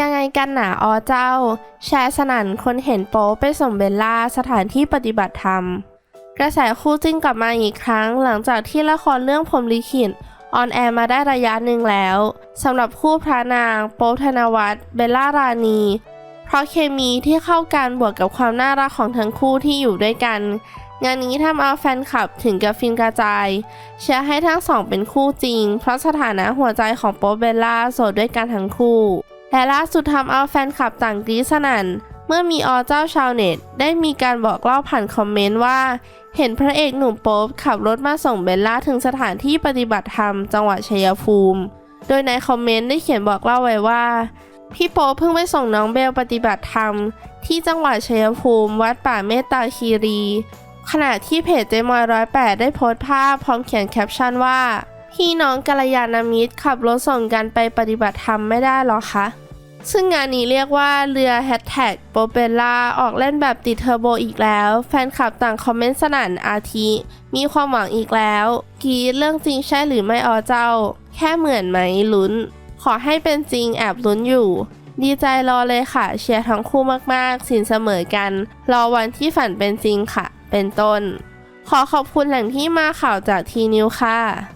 ยังไงกันหนาอเจ้า แชร์สนั่นคนเห็นโป๊ไปส่งเบลล่าสถานที่ปฏิบัติธรรม กระแสคู่จิ้นกลับมาอีกครั้งหลังจากที่ละครเรื่องพรมลิขิตออนแอร์มาได้ระยะหนึ่งแล้วสำหรับคู่พระนาง โป๊ธนวัฒน์เบลล่ารานีเพราะเคมีที่เข้ากันบวกกับความน่ารักของทั้งคู่ที่อยู่ด้วยกัน งานนี้ทำเอาแฟนคลับถึงกับฟินกระจาย เชียร์ให้ทั้งสองเป็นคู่จริง เพราะสถานะหัวใจของโป๊เบลล่าโสดด้วยกันทั้งคู่ และล่าสุดทำเอาแฟนคลับต่างกรี๊ดสนั่น เมื่อมีอเจ้าชาวเน็ต ได้มีการบอกเล่าผ่านคอมเมนต์ว่า เห็นพระเอกหนุ่มโป๊ปขับรถมาส่งเบลล่าถึงสถานที่ปฏิบัติธรรมจังหวัดชัยภูมิ โดยในคอมเมนต์ได้เขียนบอกเล่าไว้ว่า พี่โป๊ปเพิ่งไปส่งน้องเบลปฏิบัติธรรม ที่จังหวัดชัยภูมิ วัดป่าเมตตาคีรีขณะที่เพจเจมอยร้อยแปดได้โพสต์ภาพพร้อมเขียนแคปชั่นว่า พี่น้องกัลยาณมิตรขับรถส่งกันไปปฏิบัติธรรมไม่ได้หรอคะ ซึ่งงานนี้เรียกว่าเรือแฮชแท็กโปเปล่าออกเล่นแบบติดเทอร์โบอีกแล้ว แฟนคลับต่างคอมเมนต์สนั่นอาทิ มีความหวังอีกแล้ว กีเรื่องจริงใช่หรือไม่อเจ้า แค่เหมือนไหมลุ้น ขอให้เป็นจริงแอบลุ้นอยู่ ดีใจรอเลยค่ะ เชียร์ทั้งคู่มากๆ สินเสมอกัน รอวันที่ฝันเป็นจริงค่ะ เป็นต้น ขอขอบคุณแหล่งที่มาข่าวจากทีนิวค่ะ